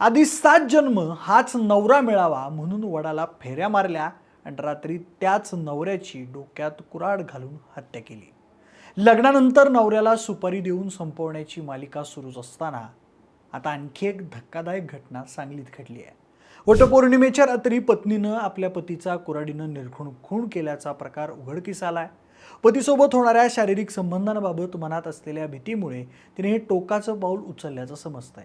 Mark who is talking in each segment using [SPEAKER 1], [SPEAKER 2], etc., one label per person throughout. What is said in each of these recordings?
[SPEAKER 1] आधी सात जन्म हाच नवरा मिळावा म्हणून वडाला फेऱ्या मारल्या आणि रात्री त्याच नवऱ्याची डोक्यात कुराड घालून हत्या केली. लग्नानंतर नवऱ्याला सुपारी देऊन संपवण्याची मालिका सुरूच असताना आता आणखी एक धक्कादायक घटना सांगलीत घडली आहे. वटपौर्णिमेच्या रात्री पत्नीनं आपल्या पतीचा कुराडीनं निर्घुण खून केल्याचा प्रकार उघडकीस आलाय. पतीसोबत होणाऱ्या शारीरिक संबंधांबाबत मनात असलेल्या भीतीमुळे तिने हे टोकाचं पाऊल उचलल्याचं समजतंय.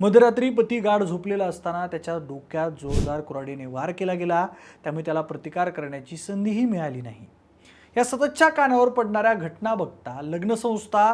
[SPEAKER 1] मध्यरात्री पती गाढ झोपलेला असताना त्याच्या डोक्यात जोरदार कुराडीने वार केला गेला. त्यामुळे त्याला प्रतिकार करण्याची संधीही मिळाली नाही. या सततच्या कानावर पडणाऱ्या घटना बघता लग्नसंस्था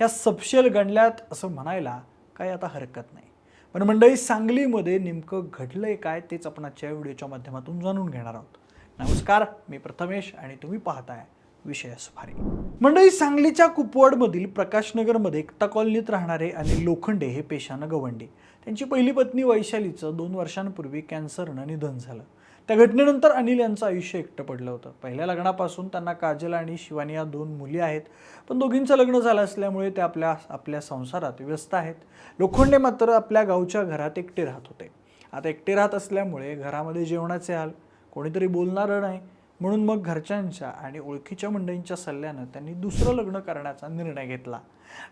[SPEAKER 1] ह्या सपशेल गणल्यात असं म्हणायला काही आता हरकत नाही. पण मंडळी सांगलीमध्ये नेमकं घडलंय काय तेच आपण आजच्या व्हिडिओच्या माध्यमातून जाणून घेणार आहोत. नमस्कार मी प्रथमेश आणि तुम्ही पाहताय विषय सुभारी मंडळी सांगलीच्या कुपवाडमधील प्रकाशनगरमध्ये एकता कॉलनीत राहणारे अनिल लोखंडे हे पेशानं गवंडे. त्यांची पहिली पत्नी वैशालीचं दोन वर्षांपूर्वी कॅन्सरनं निधन झालं. त्या घटनेनंतर अनिल यांचं आयुष्य एकटं पडलं होतं. पहिल्या लग्नापासून त्यांना काजल आणि शिवानी या दोन मुली आहेत. पण दोघींचं लग्न झालं असल्यामुळे ते आपल्या आपल्या संसारात व्यस्त आहेत. लोखंडे मात्र आपल्या गावच्या घरात एकटे राहत होते. आता एकटे राहत असल्यामुळे घरामध्ये जेवणाचे हाल कोणीतरी बोलणारं नाही. म्हणून मग घरच्यांच्या आणि ओळखीच्या मंडळींच्या सल्ल्यानं त्यांनी दुसरं लग्न करण्याचा निर्णय घेतला.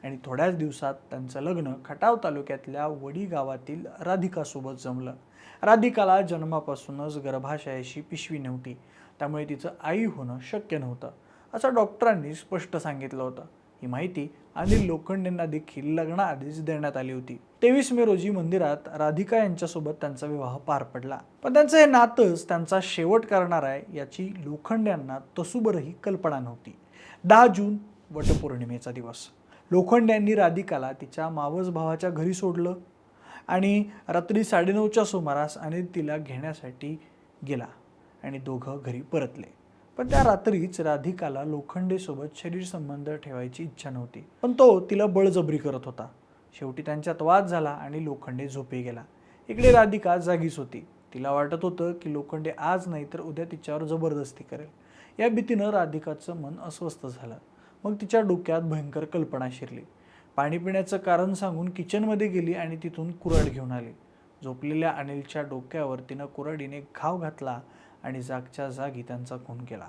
[SPEAKER 1] आणि थोड्याच दिवसात त्यांचं लग्न खटाव तालुक्यातल्या वडी गावातील राधिकासोबत जमलं. राधिकाला जन्मापासूनच गर्भाशयाशी पिशवी नव्हती. त्यामुळे तिचं आई होणं शक्य नव्हतं असं डॉक्टरांनी स्पष्ट सांगितलं होतं. ही माहिती अनिल लोखंडेंना देखील लग्नाआधीच देण्यात आली होती. तेवीस मे रोजी मंदिरात राधिका यांच्यासोबत त्यांचा विवाह पार पडला. पण त्यांचं हे नातंच त्यांचा शेवट करणार आहे याची लोखंड्यांना तसूबरही कल्पना नव्हती. दहा जून वटपौर्णिमेचा दिवस. लोखंड्यांनी राधिकाला तिच्या मावस भावाच्या घरी सोडलं आणि रात्री साडेनऊच्या सुमारास अनिल तिला घेण्यासाठी गेला आणि दोघं घरी परतले. पण त्या रात्रीच राधिकाला लोखंडेसोबत शरीर संबंध ठेवायची इच्छा नव्हती. पण तो तिला बळजबरी करत होता. शेवटी त्यांच्यात वाद झाला आणि लोखंडे झोपे गेला. इकडे राधिका जागीच होती. तिला वाटत होतं की लोखंडे आज नाही तर उद्या तिच्यावर जबरदस्ती करेल. या भीतीनं राधिकाचं मन अस्वस्थ झालं. मग तिच्या डोक्यात भयंकर कल्पना शिरली. पाणी पिण्याचं कारण सांगून किचनमध्ये गेली आणि तिथून कुऱ्हाड घेऊन आली. झोपलेल्या अनिलच्या डोक्यावर तिनं कुऱ्हाडीने घाव घातला आणि जागच्या जागी त्यांचा खून केला.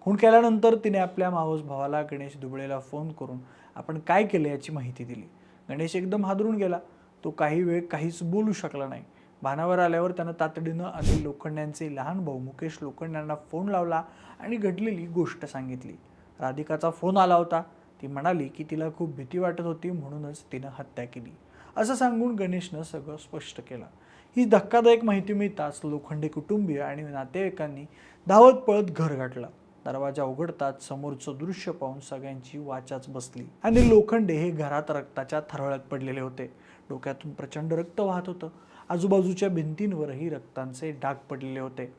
[SPEAKER 1] खून केल्यानंतर तिने आपल्या मावस भावाला गणेश दुबळेला फोन करून आपण काय केलं याची माहिती दिली. गणेश एकदम हादरून गेला. तो काही वेळ काहीच बोलू शकला नाही. भानावर आल्यावर त्यानं तातडीनं अनिल लोखंड्यांचे लहान भाऊ मुकेश लोखंड्यांना फोन लावला आणि घडलेली गोष्ट सांगितली. राधिकाचा फोन आला होता. ती म्हणाली की तिला खूप भीती वाटत होती म्हणूनच तिनं हत्या केली. असं सांगून गणेशनं सगळं स्पष्ट केलं. ही धक्कादायक माहिती मिळताच लोखंडे कुटुंबीय आणि नातेवाईकांनी धावत पळत घर गाठलं. दरवाजा उघडताच समोरचं दृश्य पाहून सगळ्यांची वाचाच बसली आणि लोखंडे हे घरात रक्ताच्या थरळ्यात पडलेले होते. डोक्यातून प्रचंड रक्त वाहत होतं. आजूबाजूच्या भिंतींवरही रक्तांचे डाग पडलेले होते.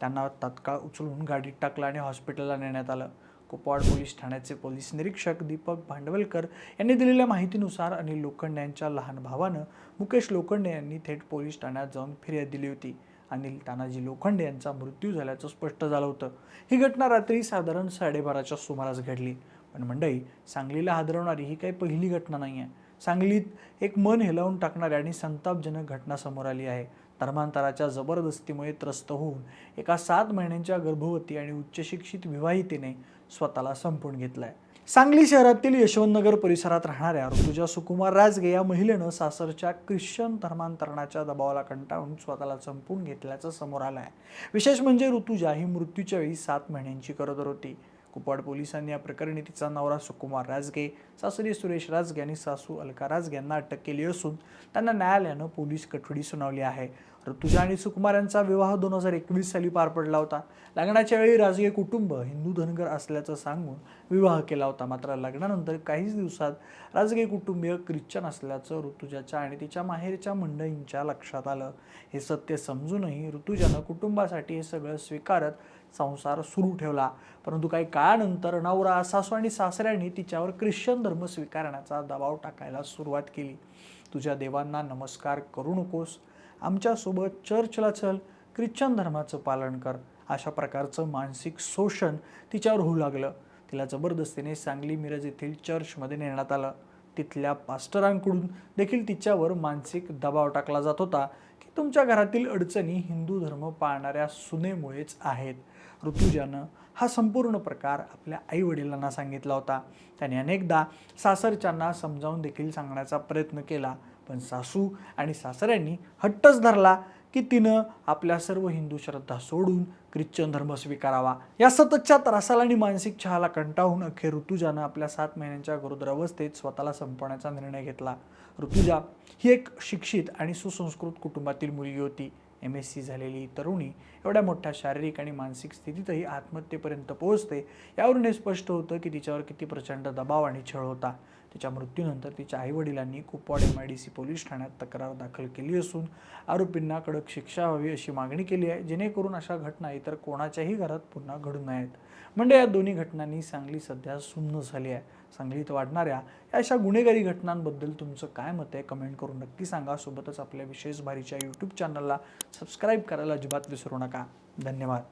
[SPEAKER 1] त्यांना तात्काळ उचलून गाडीत टाकलं आणि हॉस्पिटलला नेण्यात आलं. कुपवाड पोलीस ठाण्याचे पोलीस निरीक्षक दीपक भांडवलकर यांनी दिलेल्या माहितीनुसार अनिल लोखंडे यांच्या लहान भावानं मुकेश लोखंडे यांनी थेट पोलीस ठाण्यात जाऊन फिर्याद दिली होती. अनिल तानाजी लोखंडे यांचा मृत्यू झाल्याचं स्पष्ट झालं होतं. ही घटना रात्री साधारण साडेबाराच्या सुमारास घडली. पण मंडळी सांगलीला हादरवणारी ही काही पहिली घटना नाही आहे सांगलीत एक मन हेलावून टाकणारी आणि संतापजनक घटना समोर आली आहे. धर्मांतराच्या जबरदस्तीमुळे त्रस्त होऊन एका सात महिन्यांच्या गर्भवती आणि उच्चशिक्षित विवाहितेने स्वतःला संपवून घेतलाय. सांगली शहरातील यशवंतनगर परिसरात राहणाऱ्या ऋतुजा सुकुमार राजगे या महिलेनं सासरच्या ख्रिश्चन धर्मांतरणाच्या दबावाला कंटाळून स्वतःला संपून घेतल्याचं समोर आलं आहे विशेष म्हणजे ऋतुजा ही मृत्यूच्या वेळी सात महिन्यांची गरोदर होती. कुपवाड पोलिसांनी या प्रकरणी तिचा नवरा सुकुमार राजगे सासरी सुरेश राजगे आणि सासू अलका राजगे यांना अटक केली असून त्यांना न्यायालयानं पोलीस कठोडी सुनावली आहे. ऋतुजा आणि सुकुमार यांचा विवाह दोन हजार एकवीस साली पार पडला होता. लग्नाच्या वेळी राजगे कुटुंब हिंदू धनगर असल्याचं सांगून विवाह केला होता. मात्र लग्नानंतर काहीच दिवसात राजगे कुटुंबीय ख्रिश्चन असल्याचं ऋतुजाच्या आणि तिच्या माहेरच्या मंडळींच्या लक्षात आलं. हे सत्य समजूनही ऋतुजानं कुटुंबासाठी हे सगळं स्वीकारत संसार सुरू ठेवला. परंतु काही काळानंतर नवरा सासू आणि सासऱ्यांनी तिच्यावर ख्रिश्चन धर्म स्वीकारण्याचा दबाव टाकायला सुरुवात केली. तुझ्या देवांना नमस्कार करू नकोस. आमच्यासोबत चर्चला चल. ख्रिश्चन धर्माचं पालन कर. अशा प्रकारचं मानसिक शोषण तिच्यावर होऊ लागलं. तिला जबरदस्तीने सांगली मिरज येथील चर्चमध्ये नेण्यात आलं. तिथल्या पास्टरांकडून देखील तिच्यावर मानसिक दबाव टाकला जात होता की तुमच्या घरातील अडचणी हिंदू धर्म पाळणाऱ्या सुनेमुळेच आहेत. ऋतुजानं हा संपूर्ण प्रकार आपल्या आई वडिलांना सांगितला होता. त्याने अनेकदा सासरच्यांना समजावून देखील सांगण्याचा प्रयत्न केला. पण सासू आणि सासऱ्यांनी हट्टच धरला की तिनं आपल्या सर्व हिंदू श्रद्धा सोडून ख्रिश्चन धर्म स्वीकारावा. या सततच्या त्रासाला आणि मानसिक छहाला कंटाळून अखेर ऋतुजानं आपल्या सात महिन्यांच्या गरोदर स्वतःला संपवण्याचा निर्णय घेतला. ऋतुजा ही एक शिक्षित आणि सुसंस्कृत कुटुंबातील मुलगी होती. एम एस सी झालेली तरुणी एवढ्या मोठ्या शारीरिक आणि मानसिक स्थितीतही आत्महत्येपर्यंत पोहोचते. यावरून हे स्पष्ट होतं की तिच्यावर किती प्रचंड दबाव आणि छळ होता. तिच्या मृत्यूनंतर तिच्या आईवडिलांनी Kupwad M I D C police ठाण्यात तक्रार दाखल केली असून आरोपींना कडक शिक्षा व्हावी अशी मागणी केली आहे जेणेकरून अशा घटना इतर कोणाच्याही घरात पुन्हा घडू नयेत. म्हणजे या दोन्ही घटनांनी सांगली सध्या सुन्न झाली आहे. सांगलीत वाढणाऱ्या या अशा गुन्हेगारी घटनांबद्दल तुमचं काय मत आहे कमेंट करून नक्की सांगा. सोबतच आपल्या विशेष भारीच्या यूट्यूब चॅनलला सबस्क्राईब करायला अजिबात विसरू नका. धन्यवाद.